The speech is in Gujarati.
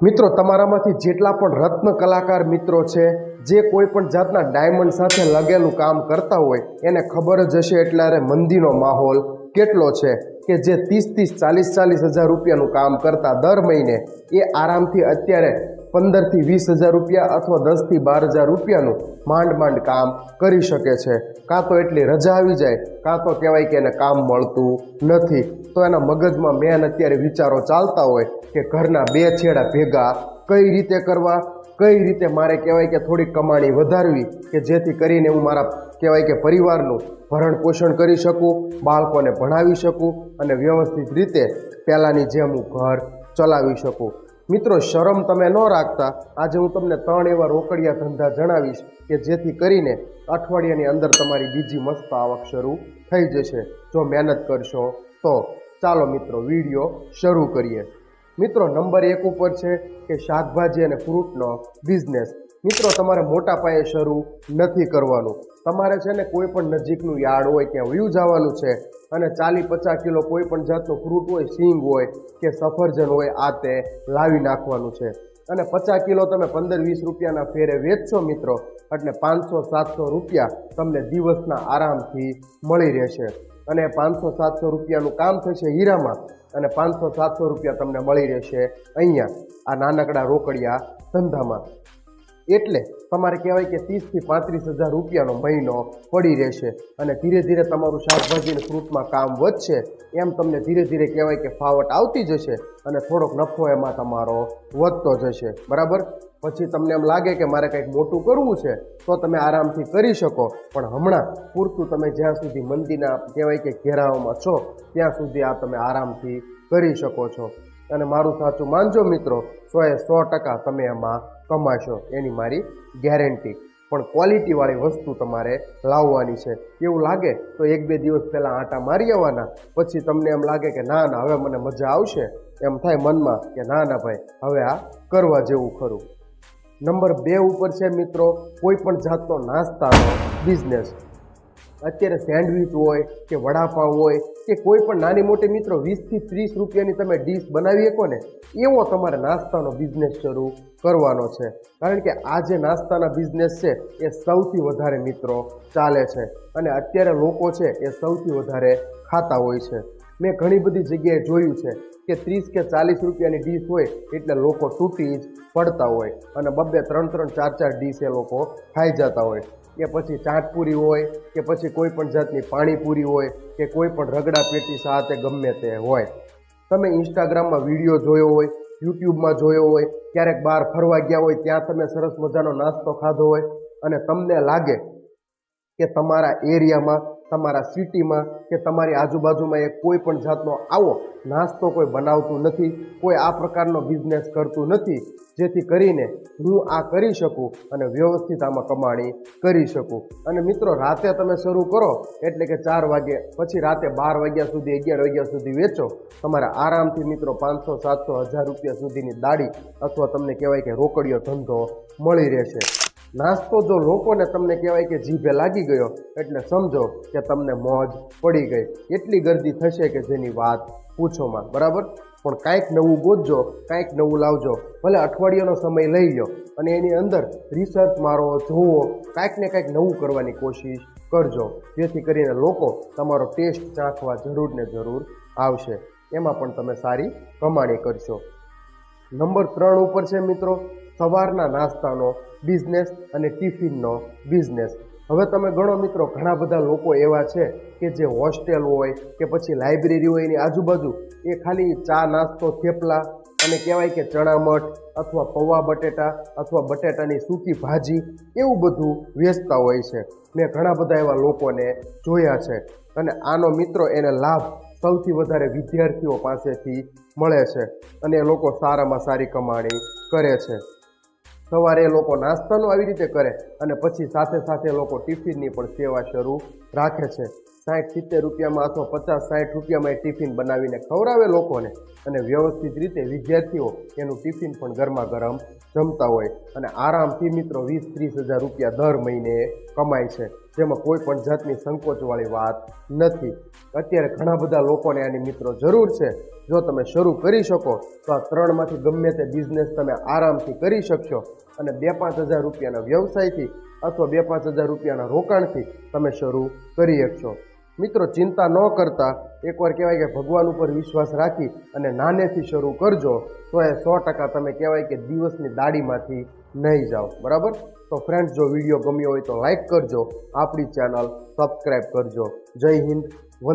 મિત્રો, તમારામાંથી જેટલા પણ રત્ન કલાકાર મિત્રો છે, જે કોઈ પણ જાતના ડાયમંડ સાથે લગેલું કામ કરતા હોય, એને ખબર જ હશે એટલે મંદીનો માહોલ કેટલો છે કે જે ત્રીસ ત્રીસ ચાલીસ ચાલીસ હજાર રૂપિયાનું કામ કરતા દર મહિને એ આરામથી અત્યારે પંદરથી વીસ હજાર રૂપિયા અથવા દસથી બાર હજાર રૂપિયાનું માંડ માંડ કામ કરી શકે છે. કાં તો એટલી રજા આવી જાય, કાં તો કહેવાય કે એને કામ મળતું નથી. તો એના મગજમાં મેન અત્યારે વિચારો ચાલતા હોય કે ઘરના બે છેડા ભેગા કઈ રીતે કરવા, કઈ રીતે મારે કહેવાય કે થોડીક કમાણી વધારવી કે જેથી કરીને હું મારા કહેવાય કે પરિવારનું ભરણ પોષણ કરી શકું, બાળકોને ભણાવી શકું અને વ્યવસ્થિત રીતે પહેલાંની જેમ હું ઘર ચલાવી શકું. મિત્રો, શરમ તમે ન રાખતા. આજે હું તમને ત્રણ એવા રોકડિયા ધંધા જણાવીશ કે જેથી કરીને અઠવાડિયાની અંદર તમારી બીજી મસ્ત આવક શરૂ થઈ જશે. જો મહેનત કરશો તો. ચાલો મિત્રો, વીડિયો શરૂ કરીએ. મિત્રો, નંબર એક ઉપર છે કે શાકભાજી અને ફ્રૂટનો બિઝનેસ મિત્રો, તમારે મોટા પાયે શરૂ નથી કરવાનું. તમારે છે ને કોઈ પણ નજીકનું યાર્ડ હોય, ત્યાં વ્યૂ જવાનું છે અને ચાલી પચાસ કિલો કોઈ પણ જાતનું ફ્રૂટ હોય, સિંગ હોય કે સફરજન હોય, આ તે લાવી નાખવાનું છે. અને પચાસ કિલો તમે પંદર વીસ રૂપિયાના ફેરે વેચશો મિત્રો, એટલે પાંચસો સાતસો રૂપિયા તમને દિવસના આરામથી મળી રહેશે. અને પાંચસો સાતસો રૂપિયાનું કામ થશે હીરામાં અને પાંચસો સાતસો રૂપિયા તમને મળી રહેશે અહીંયા, આ નાનકડા રોકડિયા ધંધામાં. એટલે તમારે કહેવાય કે ત્રીસથી પાંત્રીસ હજાર રૂપિયાનો મહિનો પડી રહેશે. અને ધીરે ધીરે તમારું શાકભાજી ફ્રૂટમાં કામ વધશે. એમ તમને ધીરે ધીરે કહેવાય કે ફાવટ આવતી જશે અને થોડોક નફો એમાં તમારો વધતો જશે. બરાબર? પછી તમને એમ લાગે કે મારે કંઈક મોટું કરવું છે, તો તમે આરામથી કરી શકો. પણ હમણાં પૂરતું તમે જ્યાં સુધી મંદીના કહેવાય કે ઘેરાઓમાં છો, ત્યાં સુધી આ તમે આરામથી કરી શકો છો. અને મારું સાચું માનજો મિત્રો એ સો ટકા તમે એમાં કમાશો. એની મારી ગેરંટી પણ ક્વોલિટીવાળી વસ્તુ તમારે લાવવાની છે. એવું લાગે તો એક બે દિવસ પહેલાં આટા મારી આવવાના, પછી તમને એમ લાગે કે ના ના, હવે મને મજા આવશે. એમ થાય મનમાં કે ના ના ભાઈ, હવે આ કરવા જેવું ખરું. નંબર બે ઉપર છે મિત્રો, કોઈ પણ જાતનો નાસ્તાનો બિઝનેસ અત્યારે સેન્ડવિચ હોય કે વડાપાઉં હોય કે કોઈ પણ નાની મોટી મિત્રો વીસથી ત્રીસ રૂપિયાની તમે ડીશ બનાવી શકો ને, એવો તમારે નાસ્તાનો બિઝનેસ શરૂ કરવાનો છે. કારણ કે આ જે નાસ્તાના બિઝનેસ છે, એ સૌથી વધારે મિત્રો ચાલે છે અને અત્યારે લોકો છે, એ સૌથી વધારે ખાતા હોય છે. મેં ઘણી બધી જગ્યાએ જોયું છે કે ત્રીસ કે ચાલીસ રૂપિયાની ડીશ હોય એટલે લોકો તૂટી જ પડતા હોય અને બબ્બે ત્રણ ત્રણ ચાર ચાર ડીશ એ લોકો ખાઈ જતા હોય. કે પછી ચાટપુરી હોય, કે પછી કોઈ પણ જાતની પાણીપુરી હોય, કે કોઈ પણ રગડા પેટી સાથે ગમે તે હોય. તમે ઇન્સ્ટાગ્રામમાં વીડિયો જોયો હોય, યુટ્યુબમાં જોયો હોય, ક્યારેક બહાર ફરવા ગયા હોય, ત્યાં તમે સરસ મજાનો નાસ્તો ખાધો હોય, અને તમને લાગે કે તમારા એરિયામાં તમારા સિટીમાં કે તમારી આજુબાજુમાં એક કોઈ પણ જાતનો આવો નાસ્તો કોઈ બનાવતું નથી, કોઈ આ પ્રકારનો બિઝનેસ કરતું નથી, જેથી કરીને હું આ કરી શકું અને વ્યવસ્થિત આમાં કમાણી કરી શકું. અને મિત્રો, રાતે તમે શરૂ કરો, એટલે કે ચાર વાગે, પછી રાતે બાર વાગ્યા સુધી, અગિયાર વાગ્યા સુધી વેચો. તમારે આરામથી મિત્રો પાંચસો, સાતસો, હજાર રૂપિયા સુધીની દાડી અથવા તમને કહેવાય કે રોકડીયો ધંધો મળી રહેશે. નાસ્તો જો લોકોને તમને કહેવાય કે જીભે લાગી ગયો, એટલે સમજો કે તમને મોજ પડી ગઈ. એટલી ગરદી થશે કે જેની વાત પૂછોમાં, બરાબર? પણ કાંઈક નવું ગોતજો, કાંઈક નવું લાવજો. ભલે અઠવાડિયાનો સમય લઈ લો અને એની અંદર રિસર્ચ મારો જોવો, કાંઈક ને કાંઈક નવું કરવાની કોશિશ કરજો. જેથી કરીને લોકો તમારો ટેસ્ટ ચાખવા જરૂર ને જરૂર આવશે. એમાં પણ તમે સારી કમાણી કરશો. નંબર ત્રણ ઉપર છે મિત્રો સવારના નાસ્તાનો બિઝનેસ અને ટિફિનનો બિઝનેસ હવે તમે ગણો મિત્રો, ઘણા બધા લોકો એવા છે કે જે હોસ્ટેલ હોય કે પછી લાઇબ્રેરી હોય, એની આજુબાજુ એ ખાલી ચા, નાસ્તો, થેપલા અને કહેવાય કે ચણામઠ અથવા પૌવા બટેટા અથવા બટેટાની સૂકી ભાજી એવું બધું વેચતા હોય છે. મેં ઘણા બધા એવા લોકોને જોયા છે અને આનો મિત્રો એને લાભ સૌથી વધારે વિદ્યાર્થીઓ પાસેથી મળે છે અને એ લોકો સારામાં સારી કમાણી કરે છે. સવારે એ લોકો નાસ્તાનું આવી રીતે કરે અને પછી સાથે સાથે લોકો ટિફિનની પણ સેવા શરૂ રાખે છે. સાઠ સિત્તેર રૂપિયામાં અથવા પચાસ સાઠ રૂપિયામાં એ ટિફિન બનાવીને ખવડાવે લોકોને અને વ્યવસ્થિત રીતે વિદ્યાર્થીઓ એનું ટિફિન પણ ગરમા ગરમ જમતા હોય અને આરામથી મિત્રો વીસ ત્રીસ હજાર રૂપિયા દર મહિને કમાય છે. જેમાં કોઈ પણ જાતની સંકોચવાળી વાત નથી. અત્યારે ઘણા બધા લોકોને આની મિત્રો જરૂર છે. જો તમે શરૂ કરી શકો, તો આ ત્રણમાંથી ગમે તે બિઝનેસ તમે આરામથી કરી શકશો અને બે પાંચ હજાર રૂપિયાના વ્યવસાયથી અથવા બે પાંચ હજાર રૂપિયાના રોકાણથી તમે શરૂ કરી શકશો. મિત્રો, ચિંતા ન કરતા. એકવાર કહેવાય કે ભગવાન ઉપર વિશ્વાસ રાખી અને નાનેથી શરૂ કરજો, તો એ સો ટકા તમે કહેવાય કે દિવસની દાડીમાંથી નહીં જાઓ. બરાબર? તો ફ્રેન્ડ્સ જો વીડિયો ગમ્યો હોય તો લાઇક કરજો. આપણી ચેનલ સબસ્ક્રાઈબ કરજો. જય હિન્દ. વંદે